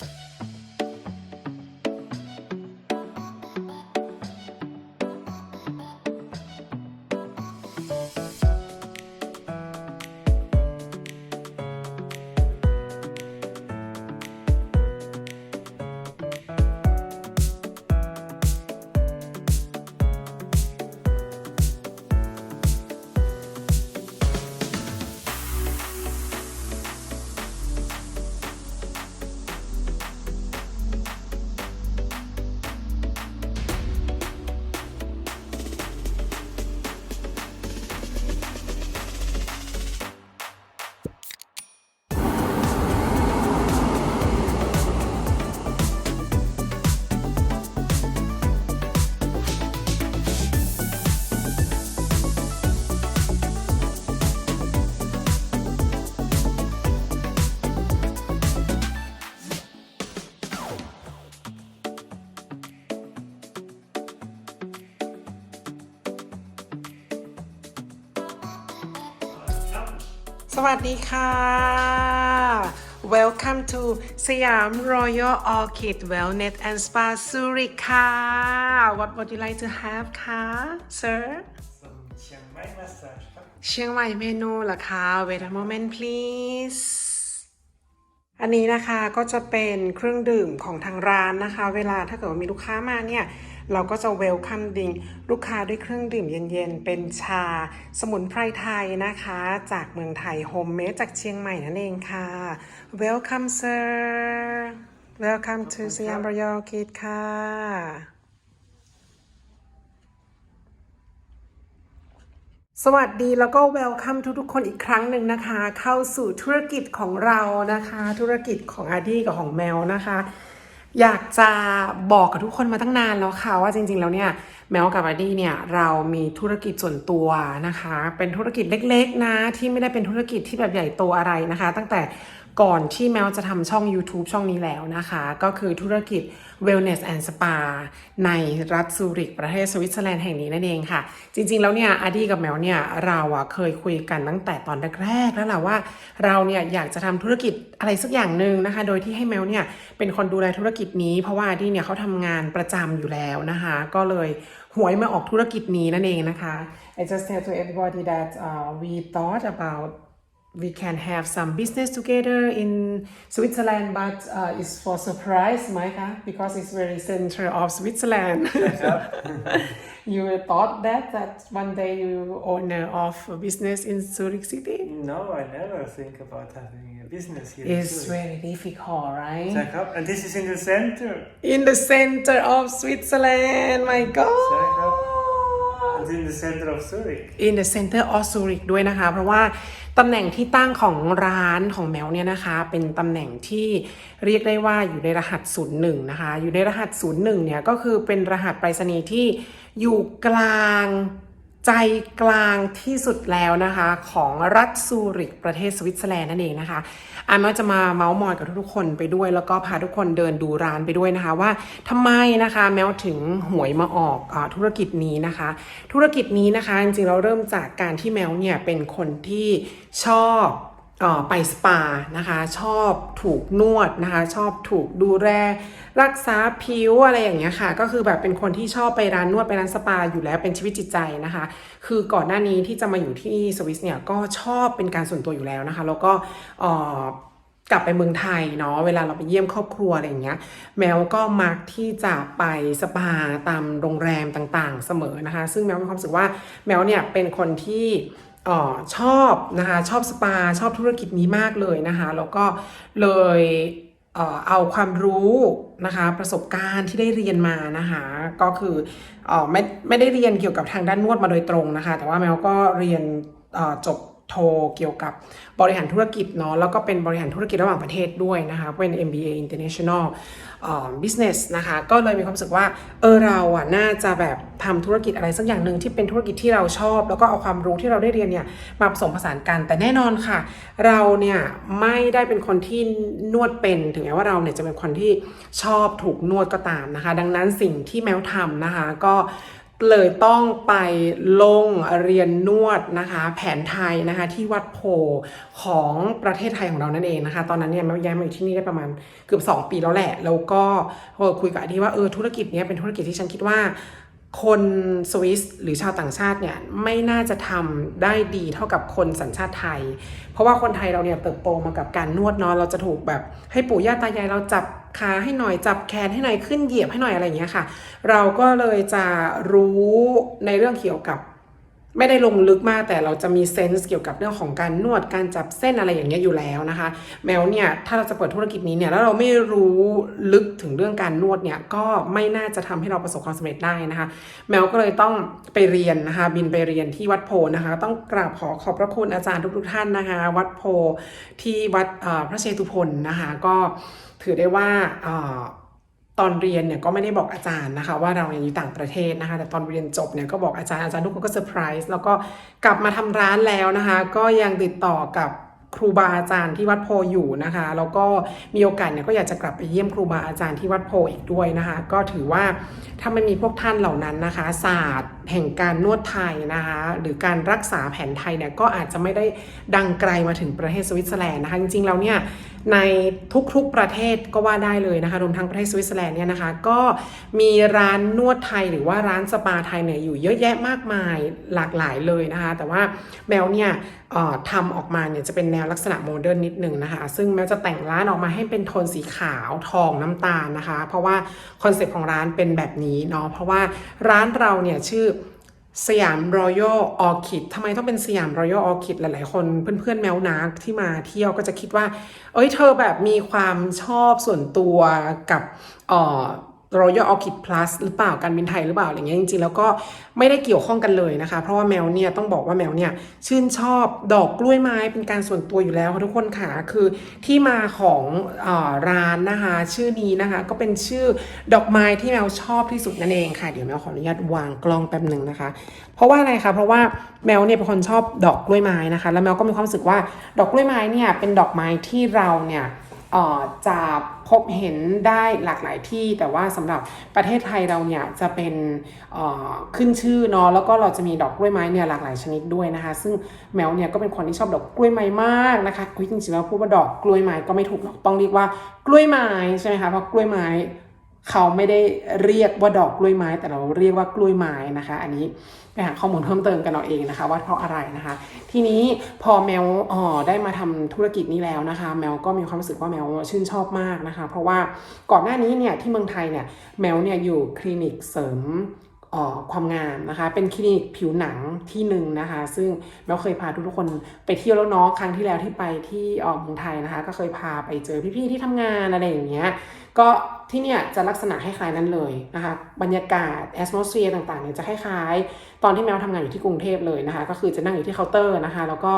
you วัสดีค่ะ Welcome to สยาม Royal Orchid Wellness and Spa Zurich ค่ะ What would you like to have คะ sir Some Chiang Mai massage ครับเชียงใหม่เมนูเหรอคะ Wait a moment please อันนี้นะคะก็จะเป็นเครื่องดื่มของทางร้านนะคะ เวลาถ้าเกิดว่ามีลูกค้ามาเนี่ย เราก็จะเวลคัมดิงลูกค้าด้วยเครื่องดื่มเย็นๆ เป็นชาสมุนไพรไทยนะคะ จากเมืองไทยโฮมเมดจากเชียงใหม่นั่นเองค่ะ Welcome sir Welcome to สยามรอยัลคิดค่ะสวัสดีแล้วก็ welcome ทุกๆคนอีกครั้งหนึ่งนะคะ เข้าสู่ธุรกิจของเรานะคะ ธุรกิจของอาร์ดี้กับของแมวนะคะ อยากจะบอกกับทุกคนมาตั้งนานแล้วค่ะว่าจริงๆแล้วเนี่ยแมวกับบัดดี้เนี่ยเรามีธุรกิจส่วนตัวนะคะ เป็นธุรกิจเล็กๆนะที่ไม่ได้เป็นธุรกิจที่แบบใหญ่โตอะไรนะคะ ตั้งแต่ ก่อนที่แมวจะทำช่อง YouTube ช่องนี้แล้วนะคะ ก็คือธุรกิจ Wellness and Spa ในรัฐซูริกประเทศสวิตเซอร์แลนด์แห่งนี้นั่นเองค่ะ จริง ๆ แล้วเนี่ยอาดี้กับแมวเนี่ยเราอะเคยคุยกันตั้งแต่ตอนแรกๆแล้วแหละว่าเราเนี่ยอยากจะทำธุรกิจอะไรสักอย่างหนึ่งนะคะ โดยที่ให้แมวเนี่ยเป็นคนดูแลธุรกิจนี้ เพราะว่าอาดี้เนี่ยเขาทำงานประจำอยู่แล้วนะคะ ก็เลยหวยมาออกธุรกิจนี้นั่นเองนะคะ I just tell to everybody that uh, we thought about we can have some business together in Switzerland, but uh, it's for surprise, Micah, because it's very center of Switzerland. you thought that that one day you owner of a business in Zurich City? No, I never think about having a business here. It's very difficult, right? And this is in the center. In the center of Switzerland, my God. And in the center of Zurich. in the center of Zurich ด้วยนะคะ เพราะว่าตำแหน่งที่ตั้งของร้านของแมวเนี่ยนะคะ เป็นตำแหน่งที่เรียกได้ว่าอยู่ในรหัส 01 นะคะ อยู่ในรหัส 01 เนี่ยก็คือเป็นรหัสไปรษณีย์ที่อยู่กลาง ใจกลางที่สุดแล้วนะคะของรัฐซูริกประเทศสวิตเซอร์แลนด์นั่นเองนะคะอาแมวจะมาเมาส์มอยกับทุกๆคนไปด้วย แล้วก็พาทุกคนเดินดูร้านไปด้วยนะคะ ว่าทำไมนะคะแมวถึงหวยมาออกอธุรกิจนี้นะคะ ธุรกิจนี้นะคะจริงๆเราเริ่มจากการที่แมวเนี่ยเป็นคนที่ชอบ ไปสปานะคะชอบถูกนวดนะคะชอบถูกดูแลรักษาผิวอะไรอย่างเงี้ยค่ะ ก็คือแบบเป็นคนที่ชอบไปร้านนวดไปร้านสปาอยู่แล้วเป็นชีวิตจิตใจนะคะ คือก่อนหน้านี้ที่จะมาอยู่ที่สวิสเนี่ยก็ชอบเป็นการส่วนตัวอยู่แล้วนะคะ แล้วก็กลับไปเมืองไทยเนาะเวลาเราไปเยี่ยมครอบครัวอะไรอย่างเงี้ยแมวก็มักที่จะไปสปาตามโรงแรมต่างๆ เสมอนะคะ ซึ่งแมวมีความรู้สึกว่าแมวเนี่ยเป็นคนที่ ออชอบนะคะชอบสปาชอบธุรกิจนี้มากเลยนะคะแล้วก็เลยเออเอาความรู้นะคะประสบการณ์ที่ได้เรียนมานะคะก็คือออไม่ไม่ได้เรียนเกี่ยวกับทางด้านนวดมาโดยตรงนะคะแต่ว่าแมวก็เรียนจบ โทเกี่ยวกับบริหารธุรกิจเนาะแล้วก็เป็นบริหารธุรกิจระหว่างประเทศด้วยนะคะเป็น MBA International Business นะคะก็เลยมีความรู้สึกว่าเออเราอะน่าจะแบบทำธุรกิจอะไรสักอย่างหนึ่งที่เป็นธุรกิจที่เราชอบ แล้วก็เอาความรู้ที่เราได้เรียนเนี่ยมาผสมผสานกัน แต่แน่นอนค่ะ เราเนี่ยไม่ได้เป็นคนที่นวดเป็นถึงแม้ว่าเราเนี่ยจะเป็นคนที่ชอบถูกนวดก็ตามนะคะ ดังนั้นสิ่งที่แมวทำนะคะก็ เลยต้องไปลงเรียนนวดนะคะแผนไทยนะคะที่วัดโพของประเทศไทยของเรานั่นเองนะคะ ตอนนั้นเนี่ยแม่ย้ายมาอยู่ที่นี่ได้ประมาณเกือบ 2 ปีแล้วแหละ แล้วก็คุยกับอดีว่าเออธุรกิจเนี้ยเป็นธุรกิจที่ฉันคิดว่า คนสวิสหรือชาวต่างชาติเนี่ยไม่น่าจะทำได้ดีเท่ากับคนสัญชาติไทย เพราะว่าคนไทยเราเนี่ยเติบโตมากับการนวดเนาะเราจะถูกแบบให้ปู่ย่าตายายเราจับขาให้หน่อยจับแขนให้หน่อยขึ้นเหยียบให้หน่อยอะไรอย่างเงี้ยค่ะ เราก็เลยจะรู้ในเรื่องเกี่ยวกับ ไม่ได้ลงลึกมากแต่เราจะมีเซนส์เกี่ยวกับเรื่องของการนวดการจับเส้นอะไรอย่างเงี้ยอยู่แล้วนะคะ แมวเนี่ยถ้าเราจะเปิดธุรกิจนี้เนี่ยแล้วเราไม่รู้ลึกถึงเรื่องการนวดเนี่ยก็ไม่น่าจะทำให้เราประสบความสำเร็จได้นะคะ แมวก็เลยต้องไปเรียนนะคะ บินไปเรียนที่วัดโพนะคะ ต้องกราบขอขอบพระคุณอาจารย์ทุกๆท่านนะคะ วัดโพที่วัดพระเชตุพนนะคะ ก็ถือได้ว่า ตอนเรียนเนี่ยก็ไม่ได้บอกอาจารย์นะคะ ว่าเราเนี่ยอยู่ต่างประเทศนะคะ แต่ตอนเรียนจบเนี่ยก็บอกอาจารย์อาจารย์ทุกคนก็เซอร์ไพรส์แล้วก็กลับมาทำร้านแล้วนะคะ ก็ยังติดต่อกับครูบาอาจารย์ที่วัดโพอยู่นะคะ แล้วก็มีโอกาสเนี่ยก็อยากจะกลับไปเยี่ยมครูบาอาจารย์ที่วัดโพอีกด้วยนะคะ ก็ถือว่าถ้าไม่มีพวกท่านเหล่านั้นนะคะ ศาสตร์แห่งการนวดไทยนะคะ หรือการรักษาแผนไทยเนี่ยก็อาจจะไม่ได้ดังไกลมาถึงประเทศสวิตเซอร์แลนด์นะคะ จริงๆแล้วเนี่ย ในทุกๆประเทศก็ว่าได้เลยนะคะรวมทั้งประเทศสวิตเซอร์แลนด์เนี่ยนะคะก็มีร้านนวดไทยหรือว่าร้านสปาไทยเนี่ยอยู่เยอะแยะมากมายหลากหลายเลยนะคะแต่ว่าแมวเนี่ยเอ่อทำออกมาเนี่ยจะเป็นแนวลักษณะโมเดิร์นนิดนึงนะคะซึ่งแมวจะแต่งร้านออกมาให้เป็นโทนสีขาวทองน้ำตาลนะคะ เพราะว่าคอนเซ็ปต์ของร้านเป็นแบบนี้เนาะเพราะว่าร้านเราเนี่ยชื่อ สยามรอยัลออคิดทำไมต้องเป็นสยามรอยัลออคิดหลาย ๆ คนเพื่อน ๆ แมวนาที่มาเที่ยวก็จะคิดว่า เอ้ยเธอแบบมีความชอบส่วนตัวกับอ่อ Royal Orchid Plus หรือเปล่าการบินไทยหรือเปล่าอะไรเงี้ยจริงๆแล้วก็ไม่ได้เกี่ยวข้องกันเลยนะคะ เพราะว่าแมวเนี่ยต้องบอกว่าแมวเนี่ยชื่นชอบดอกกล้วยไม้เป็นการส่วนตัวอยู่แล้วค่ะทุกคนค่ะคือที่มาของออร้านนะคะ ชื่อนี้นะคะ ก็เป็นชื่อดอกไม้ที่แมวชอบที่สุดนั่นเองค่ะเดี๋ยวแมวขออนุญาตวางกล้องแป๊บหนึ่งนะคะ เพราะว่าอะไรคะเพราะว่าแมวเนี่ยเป็นคนชอบดอกกล้วยไม้นะคะ แล้วแมวก็มีความรู้สึกว่าดอกกล้วยไม้เนี่ยเป็นดอกไม้ที่เราเนี่ย จะพบเห็นได้หลากหลายที่ แต่ว่าสำหรับประเทศไทยเราเนี่ยจะเป็นขึ้นชื่อเนาะแล้วก็เราจะมีดอกกล้วยไม้เนี่ยหลากหลายชนิดด้วยนะคะ ซึ่งแมวเนี่ยก็เป็นคนที่ชอบดอกกล้วยไม้มากนะคะคุยจริงๆแล้วพูดว่าดอกกล้วยไม้ก็ไม่ถูกหรอกต้องเรียกว่ากล้วยไม้ใช่ไหมคะเพราะกล้วยไม้ เขาไม่ได้เรียกว่าดอกกล้วยไม้ แต่เราเรียกว่ากล้วยไม้นะคะ อันนี้ไปหาข้อมูลเพิ่มเติมกันเอาเองนะคะ ว่าเพราะอะไรนะคะ ทีนี้พอแมวอ๋อได้มาทำธุรกิจนี้แล้วนะคะ แมวก็มีความรู้สึกว่าแมวชื่นชอบมากนะคะ เพราะว่าก่อนหน้านี้เนี่ยที่เมืองไทยเนี่ยแมวเนี่ยอยู่คลินิกเสริม ความงามนะคะ เป็นคลินิกผิวหนังที่หนึ่งนะคะ ซึ่งแมวเคยพาทุกๆคนไปเที่ยวแล้วเนาะครั้งที่แล้วที่ไปที่เอ่อเมืองไทยนะคะ ก็เคยพาไปเจอพี่ๆที่ทำงานอะไรอย่างเงี้ยก็ที่เนี่ยจะลักษณะคล้ายๆนั้นเลยนะคะ บรรยากาศแอสโมเ h ียร์ต่างๆเนี่ยจะคล้ายๆ ตอนที่แมวทำงานอยู่ที่กรุงเทพเลยนะคะ ก็คือจะนั่งอยู่ที่เคาน์เตอร์นะคะ แล้วก็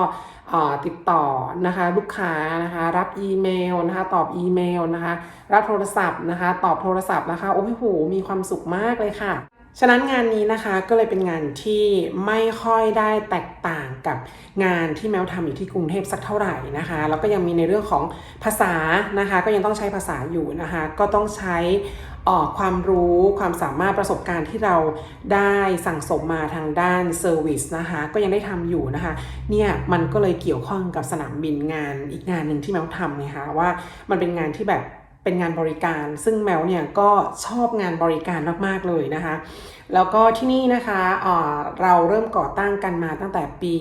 ติดต่อนะคะลูกค้านะคะ รับอีเมลนะคะ ตอบอีเมลนะคะ รับโทรศัพท์นะคะ ตอบโทรศัพท์นะคะ โอ้โห มีความสุขมากเลยค่ะ ฉะนั้นงานนี้นะคะก็เลยเป็นงานที่ไม่ค่อยได้แตกต่างกับงานที่แมวทำอยู่ที่กรุงเทพสักเท่าไหร่นะคะ แล้วก็ยังมีในเรื่องของภาษานะคะ ก็ยังต้องใช้ภาษาอยู่นะคะ ก็ต้องใช้เอ่อความรู้ความสามารถประสบการณ์ที่เราได้สั่งสมมาทางด้านเซอร์วิสนะคะก็ยังได้ทำอยู่นะคะเนี่ยมันก็เลยเกี่ยวข้องกับสนามบินงานอีกงานหนึ่งที่แมวทำนะคะว่ามันเป็นงานที่แบบ เป็นงานบริการ ซึ่งแมวเนี่ยก็ชอบงานบริการมากๆเลยนะคะ แล้วก็ที่นี่นะคะเเราเริ่มก่อตั้งกันมาตั้งแต่ปี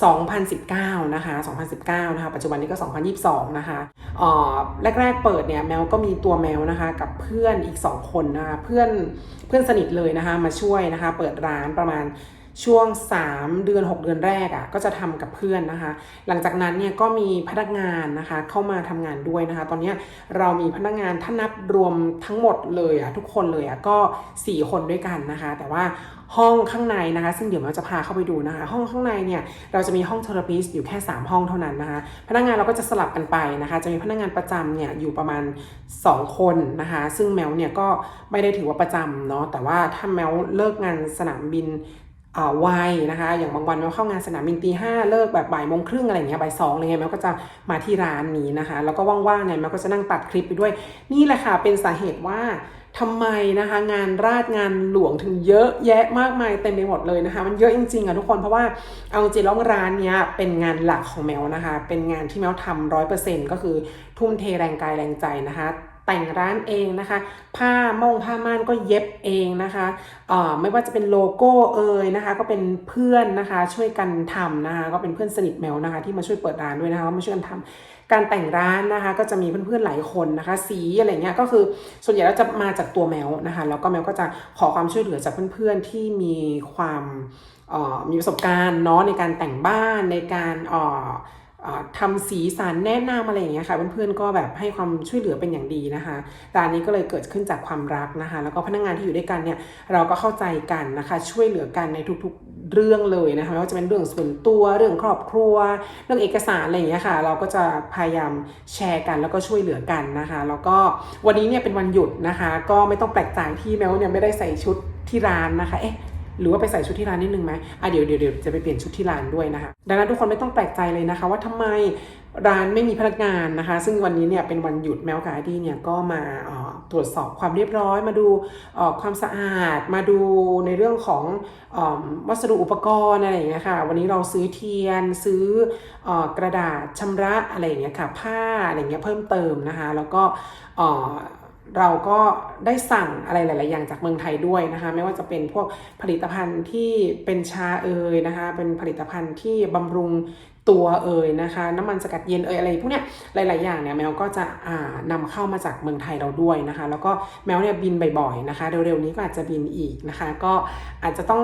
2019 นะคะ 2019 นะคะ ปัจจุบันนี้ก็ 2022 นะคะออแรก ๆ เปิดเนี่ยแมวก็มีตัวแมวนะคะกับเพื่อนอีก 2 คนนะคะ เพื่อนเพื่อนสนิทเลยนะคะมาช่วยนะคะ เปิดร้านประมาณ ช่วง 3 เดือน 6 เดือนแรกอะ่ะก็จะทำกับเพื่อนนะคะ หลังจากนั้นเนี่ยก็มีพนักงานนะคะเข้ามาทำงานด้วยนะคะ ตอนนี้เรามีพนักงานถ้านับรวมทั้งหมดเลยอะ่ะทุกคนเลยอะ่ะก็ 4 คนด้วยกันนะคะ แต่ว่าห้องข้างในนะคะ ซึ่งเดี๋ยวเราจะพาเข้าไปดูนะคะ ห้องข้างในเนี่ยเราจะมีห้องเทอราปิสอยู่แค่ 3 ห้องเท่านั้นนะคะ พนักงานเราก็จะสลับกันไปนะคะ จะมีพนักงานประจำเนี่ยอยู่ประมาณ 2 คนนะคะ ซึ่งแมวเนี่ยก็ไม่ได้ถือว่าประจำเนาะแต่ว่าถ้าแมวเลิกงานสนามบิน อ่าไวนะคะ อย่างบางวันแมวเข้างานสนามบินตีห้าเลิกแบบบ่ายโมงครึ่งอะไรเงี้ยบ่ายสองอะไรเงี้ยแมวก็จะมาที่ร้านนี้นะคะ แล้วก็ว่างๆเนี่ยแมวก็จะนั่งตัดคลิปไปด้วย นี่แหละค่ะเป็นสาเหตุว่าทำไมนะคะงานราชงานหลวงถึงเยอะแยะมากมายเต็มไปหมดเลยนะคะ มันเยอะจริงๆอะทุกคนเพราะว่าเอาจริงแล้วร้านเนี้ยเป็นงานหลักของแมวนะคะ เป็นงานที่แมวทำร้อยเปอร์เซ็นต์ก็คือทุ่มเทแรงกายแรงใจนะคะ แต่งร้านเองนะคะ ผ้ามงผ้าม่านก็เย็บเองนะคะเอ่อไม่ว่าจะเป็นโลโก้เอ่ยนะคะ ก็เป็นเพื่อนนะคะช่วยกันทำนะคะก็เป็นเพื่อนสนิทแมวนะคะ ที่มาช่วยเปิดร้านด้วยนะคะมาช่วยกันทำการแต่งร้านนะคะ ก็จะมีเพื่อนๆหลายคนนะคะ สีอะไรเงี้ยก็คือส่วนใหญ่แล้วจะมาจากตัวแมวนะคะแล้วก็แมวก็จะขอความช่วยเหลือจากเพื่อนๆที่มีความเอ่อมีประสบการณ์เนาะในการแต่งบ้านในการอ่อเอ่อ ทำสีสันแนะนำอะไรอย่างเงี้ยค่ะเพื่อนๆก็แบบให้ความช่วยเหลือเป็นอย่างดีนะคะร้านนี้ก็เลยเกิดขึ้นจากความรักนะคะ แล้วก็พนักงานที่อยู่ด้วยกันเนี่ยเราก็เข้าใจกันนะคะ ช่วยเหลือกันในทุกๆเรื่องเลยนะคะไม่ว่าจะเป็นเรื่องส่วนตัวเรื่องครอบครัว เรื่องเอกสารอะไรอย่างเงี้ยค่ะ เราก็จะพยายามแชร์กันแล้วก็ช่วยเหลือกันนะคะ แล้วก็วันนี้เนี่ยเป็นวันหยุดนะคะ ก็ไม่ต้องแปลกใจที่แมวเนี่ยไม่ได้ใส่ชุดที่ร้านนะคะเอ๊ะ หรือว่าไปใส่ชุดที่ร้านนิดนึงไหมอะเดี๋ยวเดี๋ยวเดี๋ยวจะไปเปลี่ยนชุดที่ร้านด้วยนะคะ ดังนั้นทุกคนไม่ต้องแปลกใจเลยนะคะ ว่าทำไมร้านไม่มีพนักงานนะคะ ซึ่งวันนี้เนี่ยเป็นวันหยุดแมวกบไอดีเนี่ยก็มาออตรวจสอบความเรียบร้อย มาดูออความสะอาด มาดูในเรื่องของอวัสดุอุปกรณ์อะไรอย่างเงี้ยค่ะ วันนี้เราซื้อเทียนซื้อเอ่อกระดาษชำระอะไรอย่างเงี้ยค่ะ ผ้าอะไรอย่างเงี้ยเพิ่มเติมนะคะ แล้วก็ เราก็ได้สั่งอะไรหลาย ๆ อย่างจากเมืองไทยด้วยนะคะ ไม่ว่าจะเป็นพวกผลิตภัณฑ์ที่เป็นชาเอยนะคะ เป็นผลิตภัณฑ์ที่บำรุงตัวเอยนะคะ น้ำมันสกัดเย็นเอยอะไรพวกเนี้ยหลาย ๆ อย่างเนี่ยแมวก็จะอ่านำเข้ามาจากเมืองไทยเราด้วยนะคะ แล้วก็แมวเนี่ยบินบ่อย ๆ นะคะ เร็ว ๆ นี้ก็อาจจะบินอีกนะคะ ก็อาจจะต้อง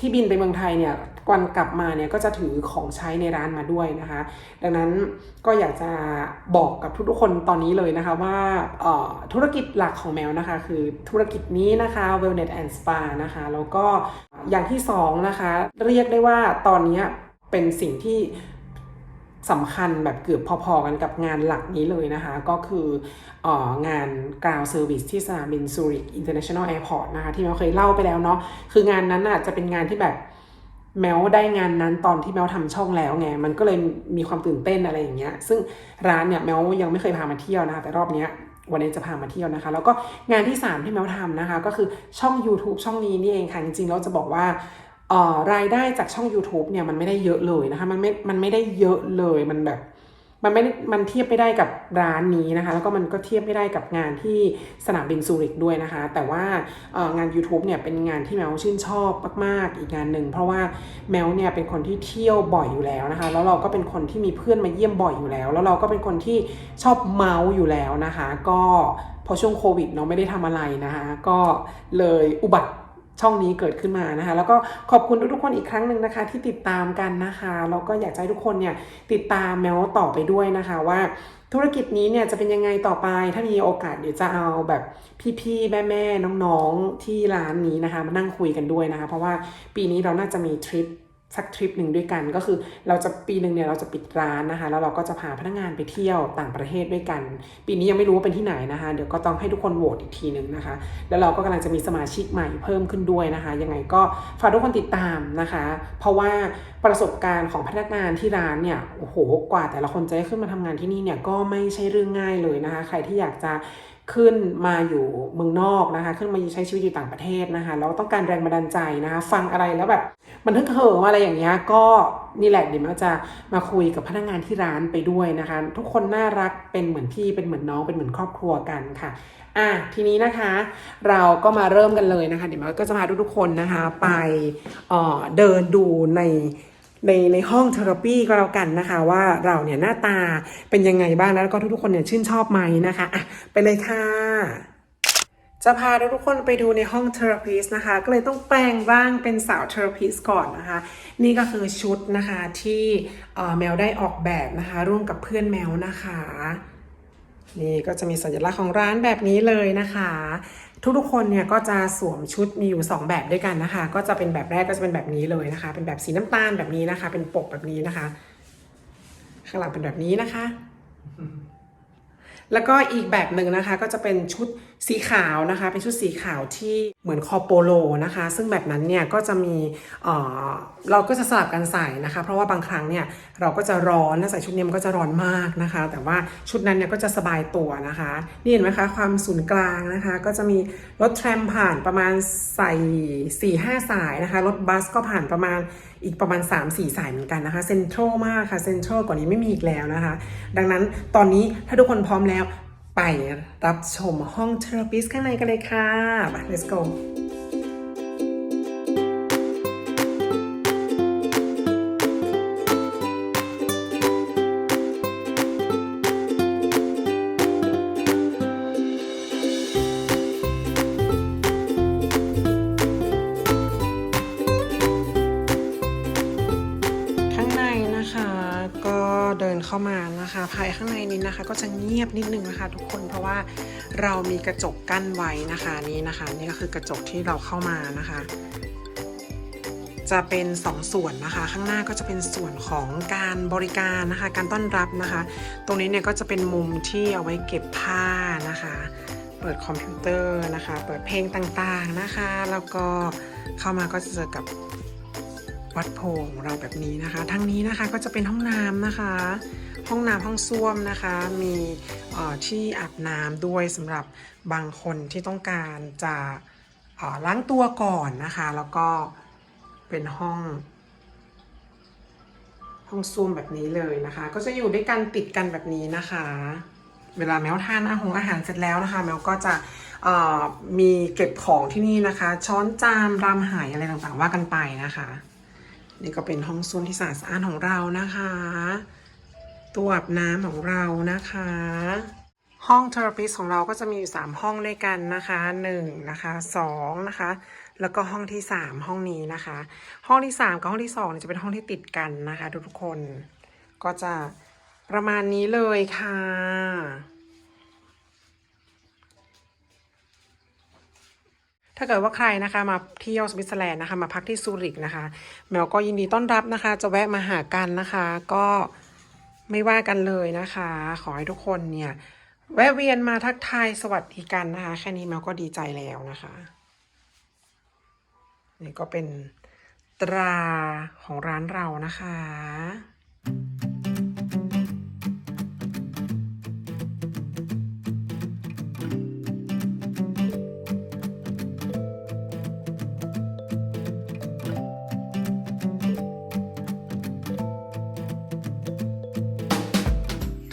ที่บินไปเมืองไทยเนี่ย ก่อนกลับมาเนี่ยก็จะถือของใช้ในร้านมาด้วยนะคะ ดังนั้นก็อยากจะบอกกับทุกๆคนตอนนี้เลยนะคะว่าธุรกิจหลักของแมวนะคะ คือธุรกิจนี้นะคะ Wellness and Spa นะคะ แล้วก็อย่างที่สองนะคะ เรียกได้ว่าตอนนี้เป็นสิ่งที่สำคัญแบบเกือบพอๆกันกับงานหลักนี้เลยนะคะ ก็คือองาน ground service ที่สนามบินซูริก International Airport นะคะ ที่แมวเคยเล่าไปแล้วเนาะคืองานนั้นน่ะจะเป็นงานที่แบบ แมวได้งานนั้นตอนที่แมวทำช่องแล้วไง มันก็เลยมีความตื่นเต้นอะไรอย่างเงี้ย ซึ่งร้านเนี่ยแมวยังไม่เคยพามาเที่ยวนะคะแต่รอบเนี้ยวันนี้จะพามาเที่ยวนะคะ แล้วก็งานที่ 3 ที่แมวทำนะคะ ก็คือช่อง YouTube ช่องนี้นี่เองค่ะจริงๆแล้วจะบอกว่าออรายได้จากช่อง YouTube เนี่ยมันไม่ได้เยอะเลยนะคะ มันไม่ มันไม่ได้เยอะเลยมันแบบ มันไม่มันเทียบไม่ได้กับร้านนี้นะคะ แล้วก็มันก็เทียบไม่ได้กับงานที่สนามบินซูริกด้วยนะคะ แต่ว่างาน YouTube เนี่ยเป็นงานที่แมวชื่นชอบมากๆ อีกงานหนึ่งเพราะว่าแมวเนี่ยเป็นคนที่เที่ยวบ่อยอยู่แล้วนะคะ แล้วเราก็เป็นคนที่มีเพื่อนมาเยี่ยมบ่อยอยู่แล้ว แล้วเราก็เป็นคนที่ชอบเมาส์อยู่แล้วนะคะ ก็พอช่วงโควิดเนาะไม่ได้ทำอะไรนะคะ ก็เลยอุบัติ ช่องนี้เกิดขึ้นมานะคะ แล้วก็ขอบคุณทุกๆคนอีกครั้งหนึ่งนะคะ ที่ติดตามกันนะคะแล้วก็อยากให้ทุกคนเนี่ยติดตามแมวต่อไปด้วยนะคะว่าธุรกิจนี้เนี่ยจะเป็นยังไงต่อไป ถ้ามีโอกาสเดี๋ยวจะเอาแบบพี่ๆ แม่ๆ น้องๆ ที่ร้านนี้นะคะ มานั่งคุยกันด้วยนะคะ เพราะว่าปีนี้เราน่าจะมีทริป สักทริปหนึ่งด้วยกันก็คือเราจะปีหนึ่งเนี่ยเราจะปิดร้านนะคะ แล้วเราก็จะพาพนักงานไปเที่ยวต่างประเทศด้วยกัน ปีนี้ยังไม่รู้ว่าเป็นที่ไหนนะคะ เดี๋ยวก็ต้องให้ทุกคนโหวตอีกทีหนึ่งนะคะ แล้วเราก็กำลังจะมีสมาชิกใหม่เพิ่มขึ้นด้วยนะคะ ยังไงก็ฝากทุกคนติดตามนะคะ เพราะว่าประสบการณ์ของพนักงานที่ร้านเนี่ยโอ้โหกว่า แต่ละคนจะได้ขึ้นมาทำงานที่นี่เนี่ยก็ไม่ใช่เรื่องง่ายเลยนะคะ ใครที่อยากจะขึ้นมาอยู่เมืองนอกนะคะ ขึ้นมาใช้ชีวิตอยู่ต่างประเทศนะคะแล้วต้องการแรงบันดาลใจนะคะฟังอะไรแล้วแบบมันทึกเหิมอะไรอย่างเงี้ยก็นี่แหละเดี๋ยวเราจะมาคุยกับพนักงานที่ร้านไปด้วยนะคะ ทุกคนน่ารักเป็นเหมือนพี่เป็นเหมือนน้องเป็นเหมือนครอบครัวกันค่ะอะทีนี้นะคะ เราก็มาเริ่มกันเลยนะคะ เดี๋ยวเราก็จะพาทุกๆคนนะคะ ไปเออเดินดูใน ในในห้องเทอราปีก็แล้วกันนะคะ ว่าเราเนี่ยหน้าตาเป็นยังไงบ้างแล้วก็ทุกๆคนเนี่ยชื่นชอบไหมนะคะอะไปเลยค่ะจะพาทุกคนไปดูในห้องเทอราพิสนะคะ ก็เลยต้องแปลงร่างเป็นสาวเทอราพิสก่อนนะคะ นี่ก็คือชุดนะคะที่แมวได้ออกแบบนะคะ ร่วมกับเพื่อนแมวนะคะ นี่ก็จะมีสัญลักษณ์ของร้านแบบนี้เลยนะคะ ทุกๆคนเนี่ยก็จะสวมชุดมีอยู่ 2 แบบด้วยกันนะคะ ก็จะเป็นแบบแรกก็จะเป็นแบบนี้เลยนะคะ เป็นแบบสีน้ำตาลแบบนี้นะคะ เป็นปกแบบนี้นะคะ ข้างหลังเป็นแบบนี้นะคะ แล้วก็อีกแบบหนึ่งนะคะก็จะเป็นชุดสีขาวนะคะ เป็นชุดสีขาวที่เหมือนคอโปโลนะคะ ซึ่งแบบนั้นเนี่ยก็จะมีเออเราก็จะสลับกันใส่นะคะ เพราะว่าบางครั้งเนี่ยเราก็จะร้อนถ้าใส่ชุดนี้มันก็จะร้อนมากนะคะ แต่ว่าชุดนั้นเนี่ยก็จะสบายตัวนะคะ นี่เห็นไหมคะความศูนย์กลางนะคะ ก็จะมีรถแทรมผ่านประมาณใส่4-5 สายนะคะรถบัสก็ผ่านประมาณ อีกประมาณ 3-4 สายเหมือนกันนะคะเซ็นทรัลมากค่ะเซ็นทรัลกว่านี้ไม่มีอีกแล้วนะคะ ดังนั้นตอนนี้ถ้าทุกคนพร้อมแล้ว ไปรับชมห้องเทอราปิสข้างในกันเลยค่ะ let's go ายข้างในนี้นะคะ ก็จะเงียบนิดนึงนะคะ ทุกคนเพราะว่าเรามีกระจกกั้นไว้นะคะนี่นะคะ นี่ก็คือกระจกที่เราเข้ามานะคะ จะเป็นสองส่วนนะคะ ข้างหน้าก็จะเป็นส่วนของการบริการนะคะ การต้อนรับนะคะ ตรงนี้เนี่ยก็จะเป็นมุมที่เอาไว้เก็บผ้านะคะ เปิดคอมพิวเตอร์นะคะ เปิดเพลงต่างๆนะคะ แล้วก็เข้ามาก็จะเจอกับ วัดโพของเราแบบนี้นะคะทางนี้นะคะก็จะเป็นห้องน้ำนะคะ ห้องน้ำห้องส้วมนะคะ มีอ่อที่อาบน้ำด้วยสำหรับบางคนที่ต้องการจะอ่อล้างตัวก่อนนะคะ แล้วก็เป็นห้อง ห้องส้วมแบบนี้เลยนะคะ ก็จะอยู่ด้วยกันติดกันแบบนี้นะคะ เวลาแมวทานอาหารอาหารเสร็จแล้วนะคะ แมวก็จะอ่อมีเก็บของที่นี่นะคะ ช้อนจานรามหายอะไรต่างๆว่ากันไปนะคะ นี่ก็เป็นห้องส้วมที่สะอาดสะอานของเรานะคะ ตัวอาบน้ำของเรานะคะ ห้องเทอราปิสของเราก็จะมีอยู่ 3 ห้องด้วยกันนะคะ1นะคะ2นะคะแล้วก็ห้องที่ 3 ห้องนี้นะคะ ห้องที่ 3 กับห้องที่2จะเป็นห้องที่ติดกันนะคะ ทุกๆคนก็จะประมาณนี้เลยค่ะ ถ้าเกิดว่าใครนะคะมาเที่ยวสวิตเซอร์แลนด์นะคะ มาพักที่ซูริกนะคะแมวก็ยินดีต้อนรับนะคะ จะแวะมาหากันนะคะ ก็ไม่ว่ากันเลยนะคะ ขอให้ทุกคนเนี่ยแวะเวียนมาทักทายสวัสดีกันนะคะ แค่นี้แมวก็ดีใจแล้วนะคะนี่ก็เป็นตราของร้านเรานะคะ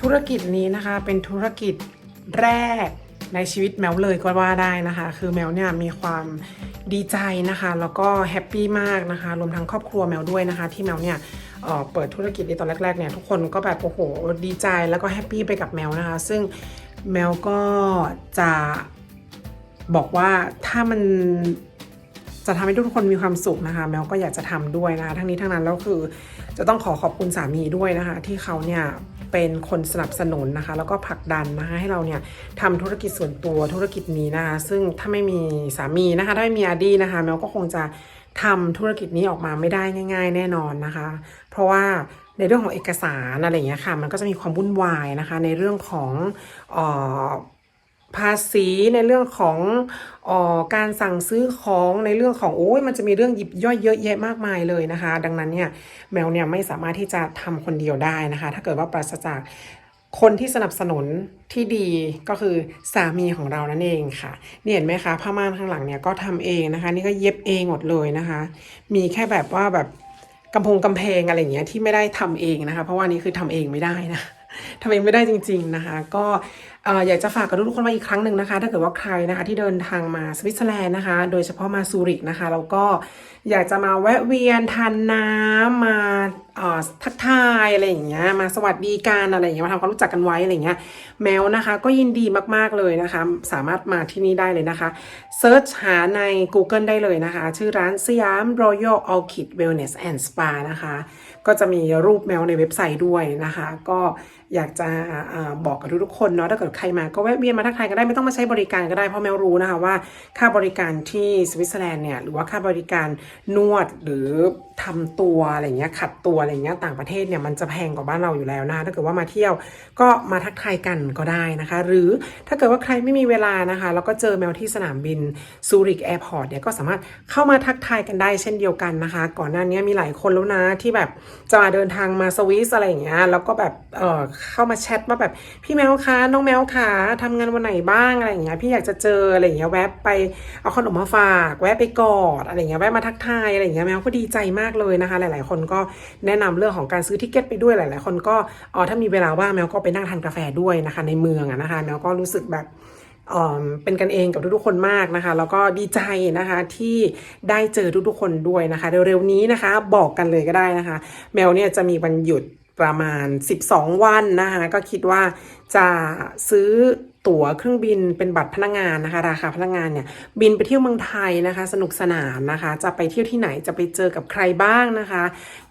ธุรกิจนี้นะคะเป็นธุรกิจแรกในชีวิตแมวเลยก็ว่าได้นะคะ คือแมวเนี่ยมีความดีใจนะคะ แล้วก็แฮปปี้มากนะคะ รวมทั้งครอบครัวแมวด้วยนะคะ ที่แมวเนี่ยเเปิดธุรกิจในตอนแรกๆเนี่ยทุกคนก็แบบโอ้โหดีใจแล้วก็แฮปปี้ไปกับแมวนะคะ ซึ่งแมวก็จะบอกว่าถ้ามันจะทำให้ทุกคนมีความสุขนะคะ แมวก็อยากจะทำด้วยนะคะ ทั้งนี้ทั้งนั้นแล้วคือจะต้องขอขอบคุณสามีด้วยนะคะ ที่เขาเนี่ย เป็นคนสนับสนุนนะคะ แล้วก็ผลักดันนะคะให้เราเนี่ยทำธุรกิจส่วนตัวธุรกิจนี้นะคะ ซึ่งถ้าไม่มีสามีนะคะ ถ้าไม่มีอาดีนะคะแมวก็คงจะทำธุรกิจนี้ออกมาไม่ได้ง่าย ๆ แน่นอนนะคะ เพราะว่าในเรื่องของเอกสารอะไรอย่างเงี้ยค่ะ มันก็จะมีความวุ่นวายนะคะ ในเรื่องของออ ภาษีในเรื่องของออการสั่งซื้อของในเรื่องของโอ้ยมันจะมีเรื่องยิบย่อยเยอะแยะมากมายเลยนะคะ ดังนั้นเนี่ยแมวเนี่ยไม่สามารถที่จะทำคนเดียวได้นะคะ ถ้าเกิดว่าปราศจากคนที่สนับสนุนที่ดีก็คือสามีของเรานั่นเองค่ะนี่เห็นไหมคะผ้าม่านข้างหลังเนี่ยก็ทำเองนะคะ นี่ก็เย็บเองหมดเลยนะคะ มีแค่แบบว่าแบบกำพงกำแพงอะไรอย่างเงี้ยที่ไม่ได้ทำเองนะคะ เพราะว่านี่คือทำเองไม่ได้นะทำเองไม่ได้จริง ๆนะคะ ก็ อยากจะฝากกับทุกคนไว้อีกครั้งหนึ่งนะคะ ถ้าเกิดว่าใครนะคะที่เดินทางมาสวิตเซอร์แลนด์นะคะ โดยเฉพาะมาซูริกนะคะแล้วก็อยากจะมาแวะเวียนทานน้ำมาทักทายอะไรอย่างเงี้ยมาสวัสดีการอะไรอย่างเงี้ยมาทำความรู้จักกันไว้อะไรอย่างเงี้ยแมวนะคะก็ยินดีมากๆเลยนะคะ สามารถมาที่นี่ได้เลยนะคะเซิร์ชหาใน Google ได้เลยนะคะ ชื่อร้านสยาม Royal Orchid Wellness and Spa นะคะ ก็จะมีรูปแมวในเว็บไซต์ด้วยนะคะ ก็ อยากจะอาบอกกับทุกๆคนเนาะถ้าเกิดใครมาก็แวะเวียนมาทักทายก็ได้ไม่ต้องมาใช้บริการก็ได้เพราะแมวรู้นะคะว่าค่าบริการที่สวิตเซอร์แลนด์เนี่ยหรือว่าค่าบริการนวดหรือทำตัวอะไรเงี้ยขัดตัวอะไรเงี้ยต่างประเทศเนี่ยมันจะแพงกว่าบ้านเราอยู่แล้วนะคะถ้าเกิดว่ามาเที่ยวก็มาทักทายกันก็ได้นะคะ หรือถ้าเกิดว่าใครไม่มีเวลานะคะแล้วก็เจอแมวที่สนามบินซูริกแอร์พอร์ตเนี่ยก็สามารถเข้ามาทักทายกันได้เช่นเดียวกันนะคะ ก่อนหน้านี้มีหลายคนแล้วนะที่แบบจะมาเดินทางมาสวิสอะไรอย่างเงี้ยแล้วก็แบบเออเข้ามาแชทว่าแบบพี่แมวคะน้องแมวคะทำงานวันไหนบ้างอะไรอย่างเงี้ยพี่อยากจะเจออะไรอย่างเงี้ยแวะไปเอาขนมมาฝาก แวะไปกอดอะไรอย่างเงี้ยแวะมาทักทายอะไรอย่างเงี้ยแมวก็ดีใจมากเลยนะคะ หลาย ๆ คนก็แนะนำเรื่องของการซื้อทิเก็ตไปด้วยหลาย ๆ คนก็อ๋อถ้ามีเวลาว่างแมวก็ไปนั่งทานกาแฟด้วยนะคะ ในเมืองอะนะคะแมวก็รู้สึกแบบอ่อเป็นกันเองกับทุกๆคนมากนะคะ แล้วก็ดีใจนะคะที่ได้เจอทุกๆคนด้วยนะคะ เร็วๆนี้นะคะ บอกกันเลยก็ได้นะคะ แมวเนี่ยจะมีวันหยุด ประมาณ 12 วันนะคะก็คิดว่าจะซื้อตั๋วเครื่องบินเป็นบัตรพนักงานนะคะ ราคาพนักงานเนี่ยบินไปเที่ยวเมืองไทยนะคะ สนุกสนานนะคะ จะไปเที่ยวที่ไหนจะไปเจอกับใครบ้างนะคะ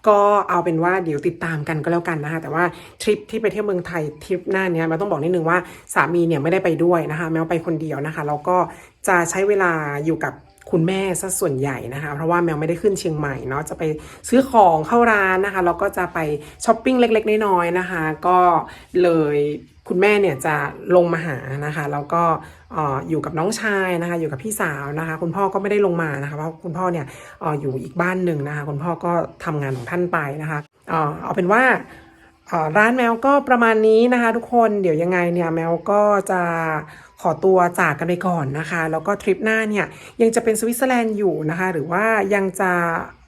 ก็เอาเป็นว่าเดี๋ยวติดตามกันก็แล้วกันนะคะ แต่ว่าทริปที่ไปเที่ยวเมืองไทยทริปหน้าเนี้ยเราต้องบอกนิดนึงว่าสามีเนี่ยไม่ได้ไปด้วยนะคะ แม้ว่าไปคนเดียวนะคะแล้วก็จะใช้เวลาอยู่กับ คุณแม่ซะส่วนใหญ่นะคะ เพราะว่าแมวไม่ได้ขึ้นเชียงใหม่เนาะจะไปซื้อของเข้าร้านนะคะแล้วก็จะไปช้อปปิ้งเล็ก ๆ น้อยๆนะคะ ก็เลยคุณแม่เนี่ยจะลงมาหานะคะแล้วก็เอ่อยู่กับน้องชายนะคะ อยู่กับพี่สาวนะคะ คุณพ่อก็ไม่ได้ลงมานะคะเพราะคุณพ่อเนี่ยอออยู่อีกบ้านหนึ่งนะคะ คุณพ่อก็ทำงานของท่านไปนะคะเอาเป็นว่าร้านแมวก็ประมาณนี้นะคะ ทุกคนเดี๋ยวยังไงเนี่ยแมวก็จะ ขอตัวจากกันไปก่อนนะคะ แล้วก็ทริปหน้าเนี่ยยังจะเป็นสวิตเซอร์แลนด์อยู่นะคะ หรือว่ายังจะ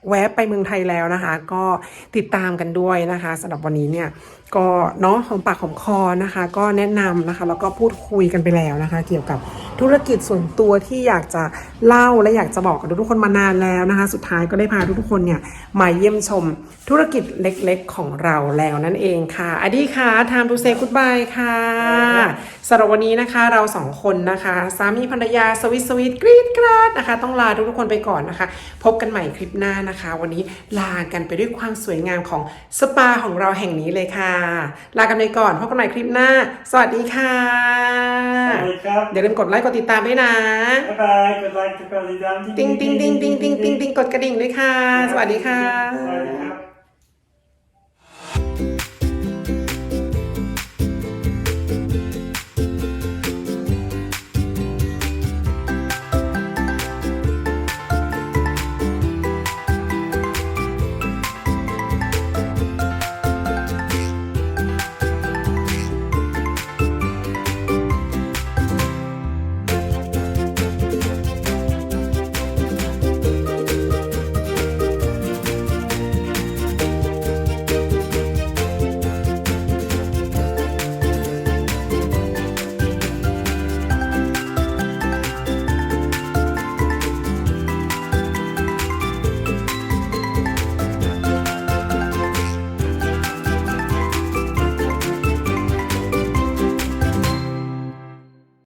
แวะไปเมืองไทยแล้วนะคะ ก็ติดตามกันด้วยนะคะสำหรับวันนี้เนี่ย ก็เนาะหอมปากหอมคอนะคะ ก็แนะนำนะคะ แล้วก็พูดคุยกันไปแล้วนะคะ เกี่ยวกับธุรกิจส่วนตัวที่อยากจะเล่าและอยากจะบอกกับทุกคนมานานแล้วนะคะ สุดท้ายก็ได้พาทุกคนเนี่ยมาเยี่ยมชมธุรกิจเล็กๆของเราแล้วนั่นเองค่ะอดีค่ะ time to say goodbye ค่ะสำหรับวันนี้นะคะเราสองคนนะคะ สามีภรรยาสวิตสวิตกรีดกราดนะคะ ต้องลาทุกๆคนไปก่อนนะคะ พบกันใหม่คลิปหน้านะคะ วันนี้ลากันไปด้วยความสวยงามของสปาของเราแห่งนี้เลยค่ะลากันไปก่อนพบกันใหม่คลิปหน้า สวัสดีค่ะ Welcome. อย่าลืมกดไลค์กดติดตามด้วยนะ Bye bye. Good luck to President. ติ๊งติ๊งติ๊งติ๊งติ๊งติ๊งติ๊งกดกระดิ่งด้วยค่ะ สวัสดีค่ะ สวัสดีครับ